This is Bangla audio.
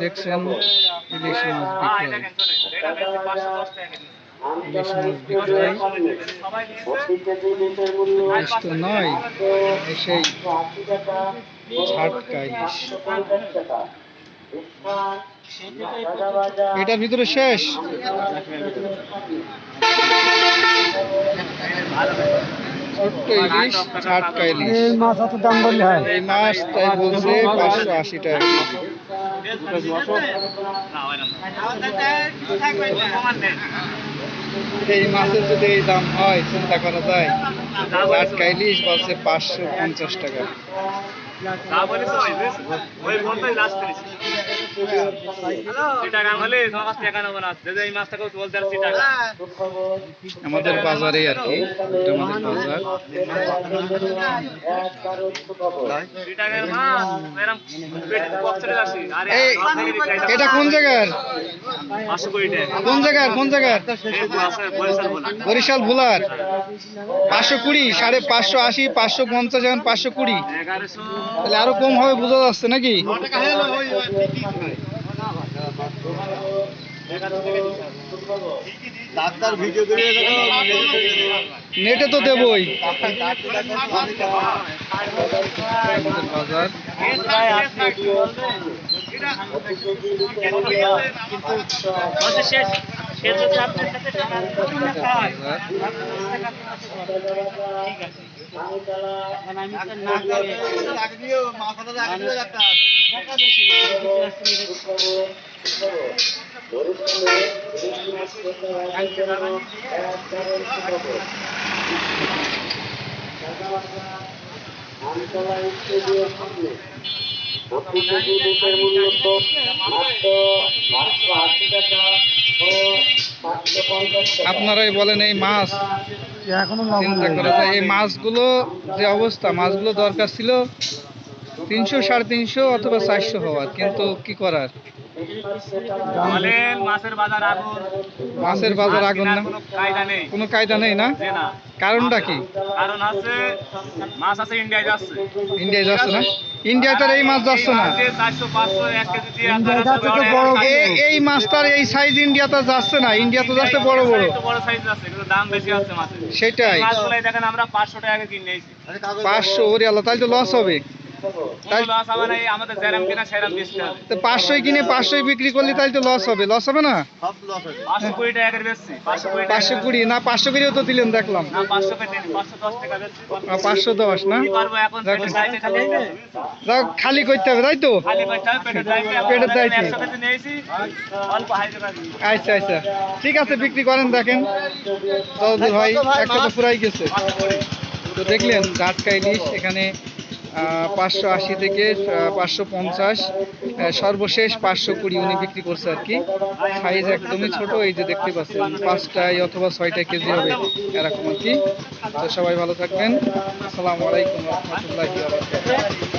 দেখছেন ইলিশ মাছ বিক্রয়। ইলিশ মাছ বিক্রয়। নয় সেই ইলিশ। এটার ভিতরে শেষ? ছোট্ট ইলিশ ঝাটকা ইলিশ। এই মাছ দাম বললে হয় এই মাছ তাই বলছে পাঁচশো আশি টাকা এই মাছের যদি এই দাম হয় চিন্তা করা যায়। টাটকা ইলিশ বলছে পাঁচশো পঞ্চাশ টাকা। আমাদের বাজারে আর কি এটা আমাদের বাজার। এটা কোন জায়গার? কোন জায়গার কোন জায়গার বরিশাল ভোলার। পাঁচশো কুড়ি সাড়ে পাঁচশো আশি পাঁচশো পঞ্চাশ এখন পাঁচশো কুড়ি। তাহলে আরও কম হবে বোঝা যাচ্ছে নাকি? আমতলা স্টেডিয়াম সামনে তো আপনারাই বলেন এই মাছ। এখনও চিন্তা করা যায় এই মাছগুলো যে অবস্থা মাছগুলো দরকার ছিল তিনশো সাড়ে তিনশো অথবা চারশো হওয়ার কিন্তু কি করার? মাছের বাজার আগুন। মাছের বাজার আগুন না? কোনো কায়দা নেই। কোনো কায়দা নেই না? কারণটা কি? কারণ আছে মাছ আছে ইন্ডিয়ায় যাচ্ছে। ইন্ডিয়ায় যাচ্ছে না? ইন্ডিয়াটার এই মাছ যাচ্ছে না। এই মাছটার এই সাইজ ইন্ডিয়াতে যাচ্ছে না। ইন্ডিয়াতে যাচ্ছে বড় বড়। একটু বড় সাইজ আছে কিন্তু দাম বেশি আছে মাছের। সেটাই। পাঁচশো ওরে আল্লাহ তাহলে তো লস হবে। পাঁচশোই কিনে পাঁচশোই বিক্রি করলে তাহলে তো লস হবে লস হবে না? পাঁচশো কুড়ি না পাঁচশো তো দিলেন দেখলাম। পাঁচশো দশ না খালি করতে হবে তাই তো? পেটের দায়িত্বে আচ্ছা আচ্ছা। ঠিক আছে বিক্রি করেন দেখেন। ভাই একটা তো পুরাই গেছে। তো দেখলেন জাটকা ইলিশ এখানে পাঁচশো আশি থেকে পাঁচশো পঞ্চাশ সর্বশেষ পাঁচশো কুড়ি উনি বিক্রি করছে আর কি। সাইজ একদমই ছোট, এই যে দেখতে পাচ্ছেন, পাঁচটায় অথবা ছয়টা কেজি হবে এরকম আর কি। তো সবাই ভালো থাকবেন। আসসালামু আলাইকুম রহমতুল্লাহি